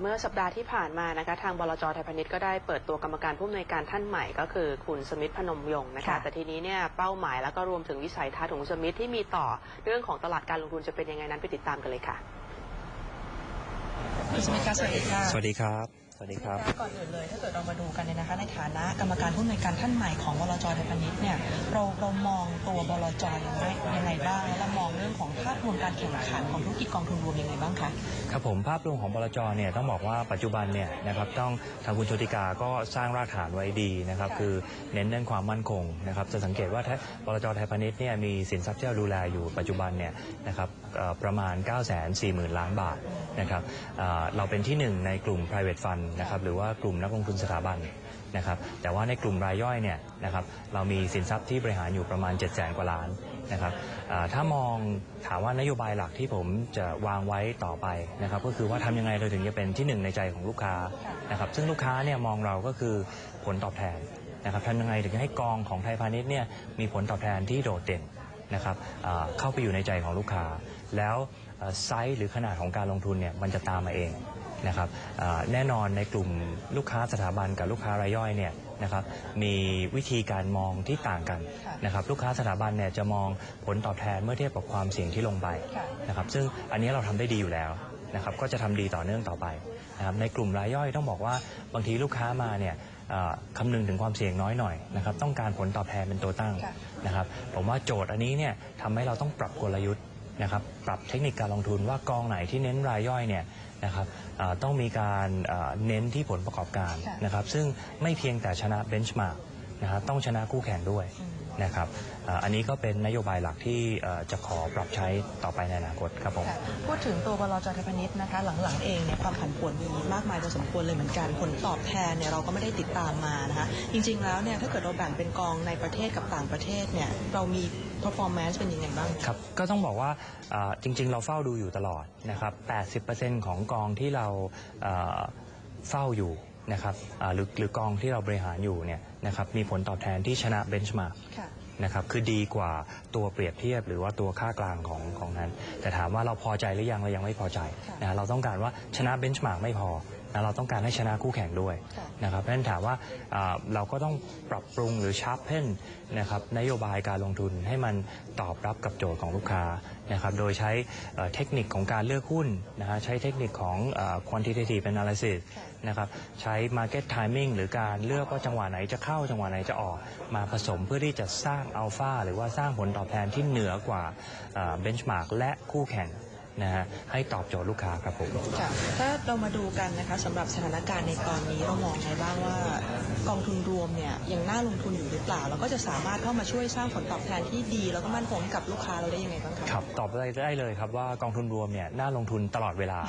เมื่อสัปดาห์ที่ผ่านมานะคะทางบลจไทยพาณิชย์ก็ได้เปิดตัวกรรมการผู้อำนวยการท่านใหม่ก็คือคุณสมิทธพนมยงค์นะคะ ค่ะ แต่ทีนี้เนี่ยเป้าหมายแล้วก็รวมถึงวิสัยทัศน์ของคุณสมิทธที่มีต่อเรื่องของตลาดการลงทุนจะเป็นยังไงนั้นไปติดตามกันเลยค่ะคุณสมิทธิ์คะสวัสดีค่ะ สวัสดีครับ สวัสดีครับก่อนอื่นเลยถ้าเกิดเรามาดูกันเนี่ยนะคะ ในฐานะกรรมการผู้อำนวยการท่านใหม่ของบลจไทยพาณิชย์เนี่ยเราเรามองตัวบลจยังไงยังไงบ้างแล้วเรามองเรื่องของภาพรวมการแข่งขันของธุรกิจกองทุนรวมยังไงบ้างคะครับผมภาพรวมของบลจเนี่ยต้องบอกว่าปัจจุบันเนี่ยนะครับต้องทางคุณโชติกาก็สร้างรากฐานไว้ดีนะครับค่ะคือเน้นเรื่องความมั่นคงนะครับจะสังเกตว่าถ้าบลจไทยพาณิชย์เนี่ยมีสินทรัพย์ที่เราดูแลอยู่ปัจจุบันเนี่ยนะครับเอ่อประมาณ 9 4 0 0 0 0 ล้านบาทนะครับเอ่อเราเป็นที่หนึ่งในกลุ่ม private fund นะครับหรือว่ากลุ่มนักลงทุนสถาบันนะครับแต่ว่าในกลุ่มรายย่อยเนี่ยนะครับเรามีสินทรัพย์ที่บริหารอยู่ประมาณ 7 0 0 0 0 0กว่าล้านนะครับถ้ามองถามว่านโยบายหลักที่ผมจะวางไว้ต่อไปนะครับก็คือว่าทำยังไงเราถึงจะเป็นที่หนึ่งในใจของลูกค้านะครับซึ่งลูกค้าเนี่ยมองเราก็คือผลตอบแทนนะครับทำยังไงถึงจะให้กองของไทยพาณิชย์เนี่ยมีผลตอบแทนที่โดดเด่นนะครับเข้าไปอยู่ในใจของลูกค้า แล้วไซส์หรือขนาดของการลงทุนเนี่ยมันจะตามมาเอง นะครับเอ่อแน่นอนในกลุ่มลูกค้าสถาบันกับลูกค้ารายย่อยเนี่ยนะครับมีวิธีการมองที่ต่างกันค่ะนะครับลูกค้าสถาบันเนี่ยจะมองผลตอบแทนเมื่อเทียบกับความเสี่ยงที่ลงไปค่ะนะครับซึ่งอันนี้เราทำได้ดีอยู่แล้วนะครับก็จะทำดีต่อเนื่องต่อไปนะครับในกลุ่มรายย่อยต้องบอกว่าบางทีลูกค้ามาเนี่ยเอ่อคำนึงถึงความเสี่ยงน้อยหน่อยนะครับต้องการผลตอบแทนเป็นตัวตั้งค่ะนะครับผมว่าโจทย์อันนี้เนี่ยทำให้เราต้องปรับกลยุทธ์นะครับปรับเทคนิคการลงทุนว่ากองไหนที่เน้นรายย่อยเนี่ย นะครับเอ่อต้องมีการเอ่อเน้นที่ผลประกอบการค่ะนะครับซึ่งไม่เพียงแต่ชนะเบนช์มาร์ก นะครับต้องชนะคู่แข่งด้วยอืมนะครับเอ่ออันนี้ก็เป็นนโยบายหลักที่เอ่อจะขอปรับใช้ต่อไปในอนาคตครับผมค่ะพูดถึงตัวบลจไทยพาณิชย์นะคะหลังๆเองเนี่ยความผันผวนมีมากมายพอสมควรเลยเหมือนกันผลตอบแทนเนี่ยเราก็ไม่ได้ติดตามมานะคะจริง ๆ แล้วเนี่ยถ้าเกิดเราแบ่งเป็นกองในประเทศกับต่างประเทศเนี่ยเรามี performance เป็นยังไงบ้างครับก็ต้องบอกว่าเอ่อจริง ๆ เราเฝ้าดูอยู่ตลอดนะครับ 80%ของกองที่เราเอ่อเฝ้าอยู่ นะครับอ่าหรือหรือกองที่เราบริหารอยู่เนี่ยนะครับมีผลตอบแทนที่ชนะเบนช์มาร์กค่ะนะครับคือดีกว่าตัวเปรียบเทียบหรือว่าตัวค่ากลางของของนั้น แต่ถามว่าเราพอใจหรือยังเรายังไม่พอใจค่ะนะเราต้องการว่าชนะเบนช์มาร์กไม่พอนะเราต้องการให้ชนะคู่แข่งด้วยค่ะนะครับเพราะฉะนั้นถามว่าอ่าเราก็ต้องปรับปรุงหรือชาร์ปเพนนะครับนโยบายการลงทุนให้มันตอบรับกับโจทย์ของลูกค้านะครับโดยใช้เอ่อเทคนิคของการเลือกหุ้นนะฮะใช้เทคนิคของเอ่อ quantitative analysis ค่ะนะครับใช้ market timing หรือการเลือกว่าจังหวะไหนจะเข้าจังหวะไหนจะออก มาผสมเพื่อที่จะสร้างอัลฟาหรือว่าสร้างผลตอบแทนที่เหนือกว่าเบนช์มาร์กและคู่แข่ง นะฮะให้ตอบโจทย์ลูกค้าครับผมค่ะถ้าเรามาดูกันนะคะสำหรับสถานการณ์ในตอนนี้เรามองไงบ้างว่ากองทุนรวมเนี่ยยังน่าลงทุนอยู่หรือเปล่า แล้วก็จะสามารถเข้ามาช่วยสร้างผลตอบแทนที่ดี แล้วก็มั่นคงให้กับลูกค้าเราได้ยังไงบ้างคะครับตอบได้ได้เลยครับว่ากองทุนรวมเนี่ยน่าลงทุนตลอดเวลา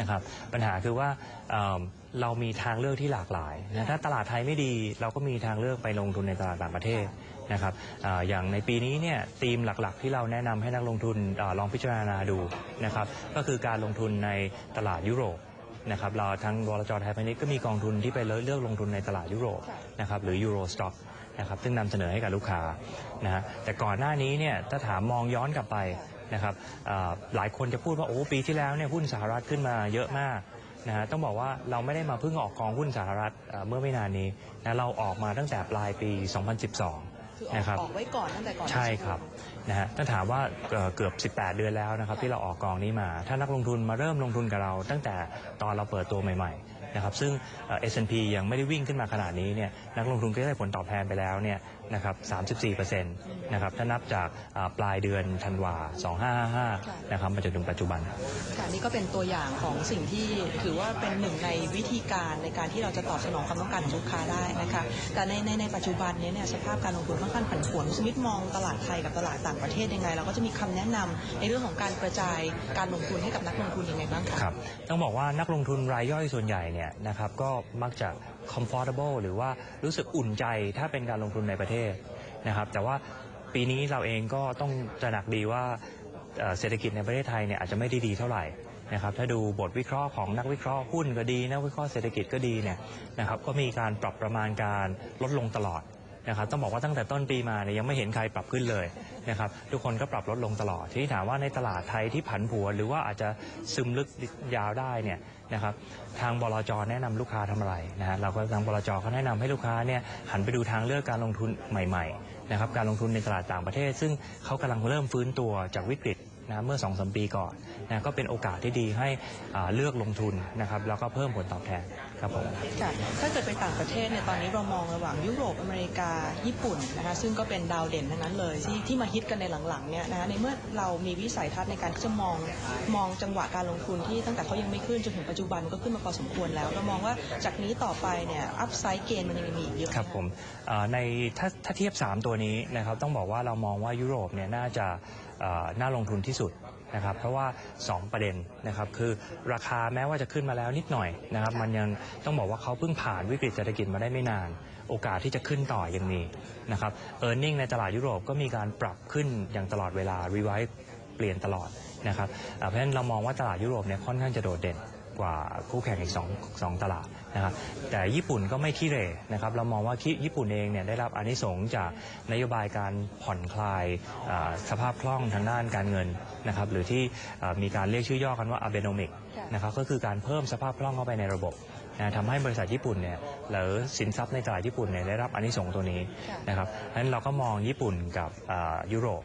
นะครับปัญหาคือว่าเอิ่มเรามีทางเลือกที่หลากหลายนะถ้าตลาดไทยไม่ดี เราก็มีทางเลือกไปลงทุนในตลาดต่างประเทศ นะครับอาอย่างในปีนี้เนี่ยธีมหลักๆ ที่เราแนะนำให้นักลงทุนอาลองพิจารณาดูนะครับก็คือการลงทุนในตลาดยุโรปนะครับเราทั้งบลจไทยพาณิชย์ก็มีกองทุนที่ไปเลือกลงทุนในตลาดยุโรปค่ะนะครับหรือยูโรสต็อกนะครับซึ่งนำเสนอให้กับลูกค้านะฮะแต่ก่อนหน้านี้เนี่ยถ้าถามมองย้อนกลับไปนะครับอ่าหลายคนจะพูดว่าโอ้ปีที่แล้วเนี่ยหุ้นสหรัฐขึ้นมาเยอะมากนะฮะต้องบอกว่าเราไม่ได้มาเพิ่งออกกองหุ้นสหรัฐอ่าเมื่อไม่นานนี้นะเราออกมาตั้งแต่ปลายปี 2012 คือออกนะครับออกไว้ก่อนตั้งแต่ก่อน ใช่ครับนะฮะถ้าถามว่าเอ่อเกือบ 18 เดือนแล้วนะครับที่เราออกกองนี้มา ถ้านักลงทุนมาเริ่มลงทุนกับเรา ตั้งแต่ตอนเราเปิดตัวใหม่ๆนะครับซึ่งเอ่อ S&P ยังไม่ได้วิ่งขึ้นมาขนาดนี้เนี่ยนักลงทุนก็ได้ผลตอบแทนไปแล้วเนี่ยนะครับ34%นะครับถ้านับจากอ่าปลายเดือนธันวา 2555 นะครับมาจนถึงปัจจุบันค่ะนี่ก็เป็นตัวอย่างของสิ่งที่ถือว่าเป็นหนึ่งในวิธีการในการที่เราจะตอบสนองความต้องการของลูกค้าได้นะคะแต่ในในในปัจจุบันนี้เนี่ยสภาพการลงทุนค่อนข้างผันผวนสมิธมองตลาดไทยกับตลาดต่างประเทศยังไง เราก็จะมีคำแนะนำในเรื่องของการกระจายการลงทุนให้กับนักลงทุนยังไงบ้างคะครับต้องบอกว่านักลงทุนรายย่อยส่วนใหญ่เนี่ยนะครับก็มักจะ comfortable หรือว่ารู้สึกอุ่นใจถ้าเป็นการลงทุนในประเทศนะครับแต่ว่าปีนี้เราเองก็ต้องตระหนักดีว่าเศรษฐกิจในประเทศไทยเนี่ยอาจจะไม่ได้ดีเท่าไหร่นะครับถ้าดูบทวิเคราะห์ของนักวิเคราะห์หุ้นก็ดี นักวิเคราะห์เศรษฐกิจก็ดีเนี่ยนะครับก็มีการปรับประมาณการลดลงตลอด นะครับต้องบอกว่าตั้งแต่ต้นปีมาเนี่ยยังไม่เห็นใครปรับขึ้นเลยนะครับทุกคนก็ปรับลดลงตลอด ทีนี้ถามว่าในตลาดไทยที่ผันผวนหรือว่าอาจจะซึมลึกยาวได้เนี่ยนะครับทางบลจแนะนำลูกค้าทำอะไรนะฮะเราก็ทางบลจเขาแนะนำให้ลูกค้าเนี่ยหันไปดูทางเลือกการลงทุนใหม่ๆนะครับการลงทุนในตลาดต่างประเทศ ซึ่งเขากำลังเริ่มฟื้นตัวจากวิกฤต นะเมื่อ2อสปีก่อนนะก็เป็นโอกาสที่ดีให้อ่าเลือกลงทุนนะครับแล้วก็เพิ่มผลตอบแทนครับผมค่ะถ้าเกิดไปต่างประเทศเนี่ยตอนนี้เรามองระหว่างยุโรปอเมริกาญี่ปุ่นนะคะซึ่งก็เป็นดาวเด่นทั้งนั้นเลยที่ที่มาฮิตกันในหลังๆเนี่ยนะคะในเมื่อเรามีวิสัยทัศน์ในการที่จะมองมองจังหวะการลงทุนที่ตั้งแต่เขายังไม่ขึ้นจนถึงปัจจุบันก็ขึ้นมาพอสมควรแล้วเรามองว่าจากนี้ต่อไปเนี่ยอัพไซด์เกนมันยังมีอีกเยอะครับผมเอ่อในถ้าถ้าเทียบ 3 ตัวนี้นะครับต้องบอกว่าเรามองว่ายุโรปเนี่ยน่าจะเอ่อ น่าลงทุนที่สุดนะครับเพราะว่า 2 ประเด็นนะครับคือราคาแม้ว่าจะขึ้นมาแล้วนิดหน่อยนะครับมันยังต้องบอกว่าเขาเพิ่งผ่านวิกฤตเศรษฐกิจมาได้ไม่นาน โอกาสที่จะขึ้นต่อยังมีนะครับเออร์เน็งในตลาดยุโรปก็มีการปรับขึ้นอย่างตลอดเวลารีไวซ์เปลี่ยนตลอดนะครับเพราะฉะนั้นเรามองว่าตลาดยุโรปเนี่ยค่อนข้างจะโดดเด่น กว่าคู่แข่งอีก2 2ตลาดนะครับแต่ญี่ปุ่นก็ไม่ขี้เหร่นะครับเรามองว่าญี่ปุ่นเองเนี่ยได้รับอานิสงส์จากนโยบายการผ่อนคลายอ่าสภาพคล่องทางด้านการเงินนะครับหรือที่อ่ามีการเรียกชื่อย่อกันว่า Abenomic นะครับก็คือการเพิ่มสภาพคล่องเข้าไปในระบบนะทำให้บริษัทญี่ปุ่นเนี่ยหรือสินทรัพย์ในตลาดญี่ปุ่นเนี่ยได้รับอานิสงส์ตัวนี้นะครับเพราะฉะนั้นเราก็มองญี่ปุ่นกับอ่ายุโรป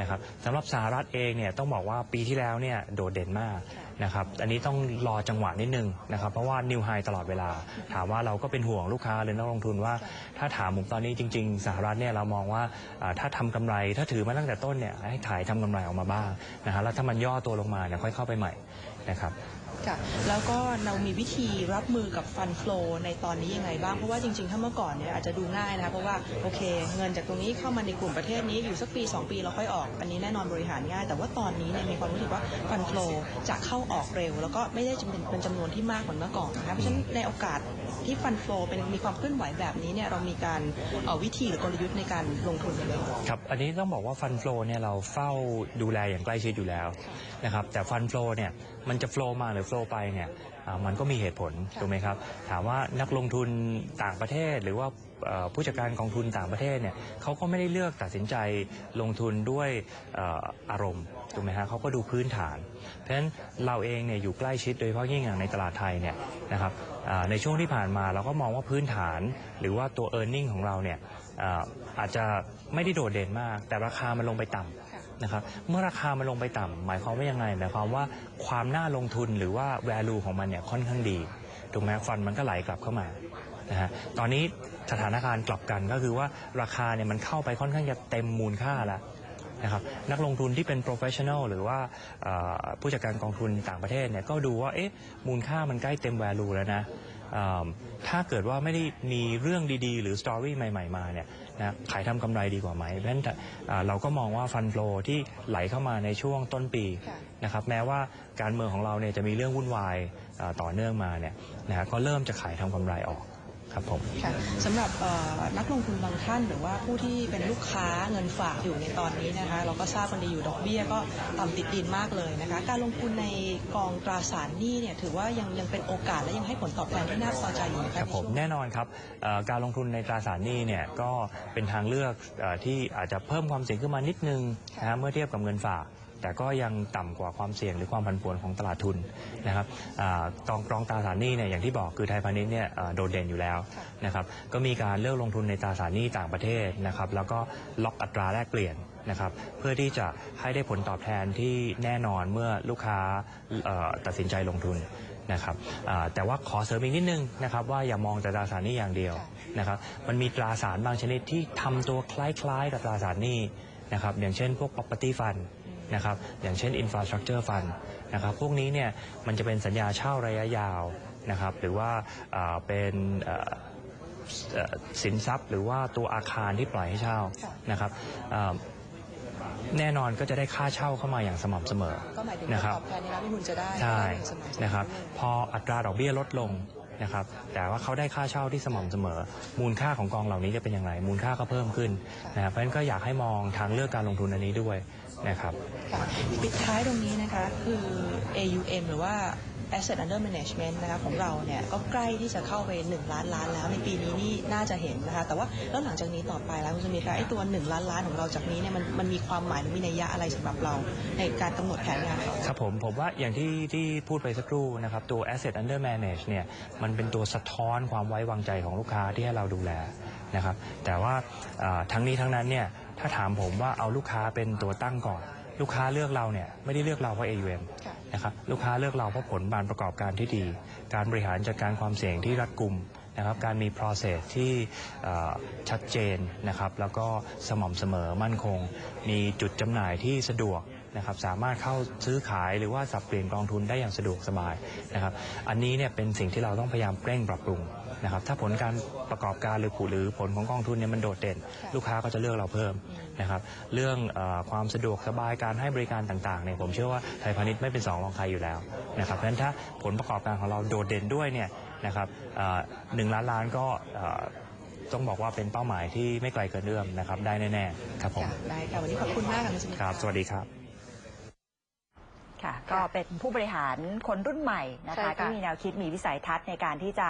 นะครับสำหรับสหรัฐเองเนี่ยต้องบอกว่าปีที่แล้วเนี่ยโดดเด่นมากนะครับอันนี้ต้องรอจังหวะนิดนึงนะครับเพราะว่านิวไฮตลอดเวลา ถามว่าเราก็เป็นห่วงลูกค้าหรือนักลงทุนว่า ถ้าถามผมตอนนี้จริง ๆ สหรัฐเนี่ยเรามองว่าอ่าถ้าทำกำไรถ้าถือมาตั้งแต่ต้นเนี่ยให้ถ่ายทำกำไรออกมาบ้างนะฮะแล้วถ้ามันย่อตัวลงมาเนี่ยค่อยเข้าไปใหม่นะครับ ค่ะแล้วก็เรามีวิธีรับมือกับฟันฟลในตอนนี้ยังไงบ้าง เพราะว่าจริงๆ ถ้าเมื่อก่อนเนี่ยอาจจะดูง่ายนะคะเพราะว่าโอเค เงินจากตรงนี้เข้ามาในกลุ่มประเทศนี้อยู่สักปี 2 ปีเราค่อยออก อันนี้แน่นอนบริหารง่าย แต่ว่าตอนนี้เนี่ยมีความรู้สึกว่าฟันฟลจะเข้าออกเร็ว แล้วก็ไม่ได้จำเป็นเป็นจำนวนที่มากเหมือนเมื่อก่อนนะคะเพราะฉะนั้นในโอกาสที่ฟันฟลเป็นมีความเคลื่อนไหวแบบนี้เนี่ยเรามีการเอ่อวิธีหรือกลยุทธ์ในการลงทุนยังไงบ้างครับอันนี้ต้องบอกว่าฟันฟลเนี่ยเราเฝ้าดูแลอย่างใกล้ชิดอยู่แล้วนะครับแต่ฟันฟลเนี่ยมันจะฟลมาหรือฟลอไปเนี่ยอ่ามันก็มีเหตุผลค่ะถูกไหมครับถามว่านักลงทุนต่างประเทศหรือว่าเอ่อผู้จัดการกองทุนต่างประเทศเนี่ยเขาก็ไม่ได้เลือกตัดสินใจลงทุนด้วยเอ่ออารมณ์ถูกไหมฮะเขาก็ดูพื้นฐาน เพราะฉะนั้นเราเองเนี่ยอยู่ใกล้ชิดโดยเฉพาะยิ่งอย่างในตลาดไทยเนี่ยนะครับอ่าในช่วงที่ผ่านมาเราก็มองว่าพื้นฐาน หรือว่าตัว e a r n i n g ของเราเนี่ยอ่าอาจจะไม่ได้โดดเด่นมาก แต่ราคามันลงไปต่ำ นะครับเมื่อราคามันลงไปต่ำหมายความว่ายังไงหมายความว่าความน่าลงทุนหรือว่า value ของมันเนี่ยค่อนข้างดีถูกไหมฟันมันก็ไหลกลับเข้ามานะฮะตอนนี้สถานการณ์กลับกันก็คือว่าราคาเนี่ยมันเข้าไปค่อนข้างจะเต็มมูลค่าแล้วนะครับนักลงทุนที่เป็น professional หรือว่าเอ่อผู้จัดการกองทุนต่างประเทศเนี่ยก็ดูว่าเอ๊ะมูลค่ามันใกล้เต็ม value แล้วนะเอิ่มถ้าเกิดว่าไม่ได้มีเรื่องดีๆ หรือ story ใหม่ ๆ มาเนี่ย นะขายทำกำไรดีกว่าไหมเพราะฉะนั้นเอ่อเราก็มองว่าฟัน flow ที่ไหลเข้ามาในช่วงต้นปีค่ะนะครับแม้ว่าการเมืองของเราเนี่ยจะมีเรื่องวุ่นวายเอ่อต่อเนื่องมาเนี่ยนะฮะก็เริ่มจะขายทำกำไรออก ครับผมค่ะสำหรับเอ่อนักลงทุนบางท่านหรือว่าผู้ที่เป็นลูกค้าเงินฝากอยู่ในตอนนี้นะคะ เราก็ทราบกันดีอยู่ดอกเบี้ยก็ต่ำติดดินมากเลยนะคะ การลงทุนในกองตราสารหนี้เนี่ยถือว่ายังยังเป็นโอกาสและยังให้ผลตอบแทนที่น่าพอใจอยู่นะคคะรับผมในช่วงแน่นอนครับเอ่อการลงทุนในตราสารหนี้เนี่ยก็เป็นทางเลือกเออที่อาจจะเพิ่มความเสี่ยงขึ้นมานิดนึงนะฮะเมื่อเทียบกับเงินฝาก แต่ก็ยังต่ำกว่าความเสี่ยงหรือความผันผวนของตลาดทุนนะครับอ่ากองกองตราสารหนี้เนี่ยอย่างที่บอกคือไทยพาณิชย์เนี่ยโดดเด่นอยู่แล้วนะครับก็มีการเลือกลงทุนในตราสารหนี้ต่างประเทศนะครับแล้วก็ล็อกอัตราแลกเปลี่ยนนะครับเพื่อที่จะให้ได้ผลตอบแทนที่แน่นอนเมื่อลูกค้าตัดสินใจลงทุนนะครับแต่ว่าขอเสริมอีกนิดนึงนะครับว่าอย่ามองแต่ตราสารหนี้อย่างเดียวนะครับมันมีตราสารบางชนิดที่ทำตัวคล้ายๆกับตราสารหนี้นะครับอย่างเช่นพวก property fund นะครับอย่างเช่น infrastructure fund นะครับพวกนี้เนี่ยมันจะเป็นสัญญาเช่าระยะยาวนะครับหรือว่าอ่าเป็นเอ่อเอ่อสินทรัพย์ หรือว่าตัวอาคารที่ปล่อยให้เช่านะครับอ่าแน่นอนก็จะได้ค่าเช่าเข้ามาอย่างสม่ำเสมอก็หมายถึงผลนะครับตอบแทนในการลงทุนจะได้ใช่ได้อย่างสม่ำเสมอนะครับพออัตราดอกเบี้ยลดลง นะครับแต่ว่าเขาได้ค่าเช่าที่สม่ำเสมอ มูลค่าของกองเหล่านี้จะเป็นอย่างไร มูลค่าก็เพิ่มขึ้นนะครับเพราะฉะนั้นก็อยากให้มองทางเลือกการลงทุนอันนี้ด้วยนะครับ ค่ะปิดท้ายตรงนี้นะคะ คือ AUM หรือว่า Asset Under Management นะคะของเราเนี่ยก็ใกล้ที่จะเข้าไป 1 ล้านล้านแล้วในปีนี้นี่น่าจะเห็นนะคะแต่ว่าแล้วหลังจากนี้ต่อไปแล้วคุณสมิทคะไอ้ตัว 1 ล้านล้านของเราจากนี้เนี่ยมันมันมีความหมายหรือมีนัยยะอะไรสำหรับเราในการกำหนดแผนงานของเราครับผมผมว่าอย่างที่ที่พูดไปสักครู่นะครับตัว asset under manage เนี่ยมันเป็นตัวสะท้อนความไว้วางใจของลูกค้าที่ให้เราดูแลนะครับแต่ว่าอ่าทั้งนี้ทั้งนั้นเนี่ยถ้าถามผมว่าเอาลูกค้าเป็นตัวตั้งก่อน ลูกค้าเลือกเราเนี่ยไม่ได้เลือกเราเพราะ AUM ค่ะ นะครับลูกค้าเลือกเราเพราะผลบานประกอบการที่ดี การบริหารจัดการความเสี่ยงที่รัดกุมนะครับการมี process ที่ชัดเจนนะครับแล้วก็สม่ำเสมอมั่นคง มีจุดจำหน่ายที่สะดวก นะครับสามารถเข้าซื้อขายหรือว่าสับเปลี่ยนกองทุนได้อย่างสะดวกสบายนะครับอันนี้เนี่ยเป็นสิ่งที่เราต้องพยายามเร่งปรับปรุงนะครับถ้าผลการประกอบการหรือผลหรือผลของกองทุนเนี่ยมันโดดเด่นค่ะลูกค้าก็จะเลือกเราเพิ่มนะครับเรื่องเออความสะดวกสบายการให้บริการต่างๆเนี่ยผมเชื่อว่าไทยพาณิชย์ไม่เป็นสองรองใครอยู่แล้วนะครับเพราะฉะนั้นถ้าผลประกอบการของเราโดดเด่นด้วยเนี่ยนะครับเอ่อหนึ่งล้านล้านก็เอ่อต้องบอกว่าเป็นเป้าหมายที่ไม่ไกลเกินเอื้อมนะครับได้แน่ๆครับผมค่ะได้ค่ะวันนี้ขอบคุณมากค่ะคุณสมิทครับ สวัสดีครับ ค่ะ ก็เป็นผู้บริหารคนรุ่นใหม่นะใช่คะค่ะ ที่มีแนวคิดมีวิสัยทัศน์ในการที่จะ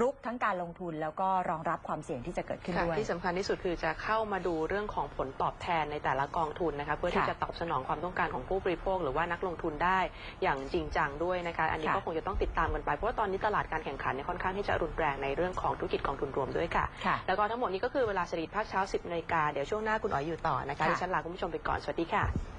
รุกทั้งการลงทุน แล้วก็รองรับความเสี่ยงที่จะเกิดขึ้นค่ะด้วย ที่สำคัญที่สุดคือจะเข้ามาดูเรื่องของผลตอบแทนในแต่ละกองทุนนะคะเพื่อที่ค่ะจะตอบสนองความต้องการของผู้บริโภค หรือว่านักลงทุนได้อย่างจริงจังด้วยนะคะอันนี้ค่ะ ก็คงจะต้องติดตามกันไปเพราะว่าตอนนี้ตลาดการแข่งขันเนี่ยค่อนข้างที่จะรุนแรงในเรื่องของธุรกิจกองทุนรวมด้วยค่ะ ค่ะ แล้วก็ทั้งหมดนี้ก็คือเวลาสตรีทภาคเช้า 10นาฬิกาเดี๋ยวช่วงหน้าคุณอ๋อยอยู่ต่อนะคะค่ะ ดิฉันลาคุณผู้ชมไปก่อนสวัสดีค่ะ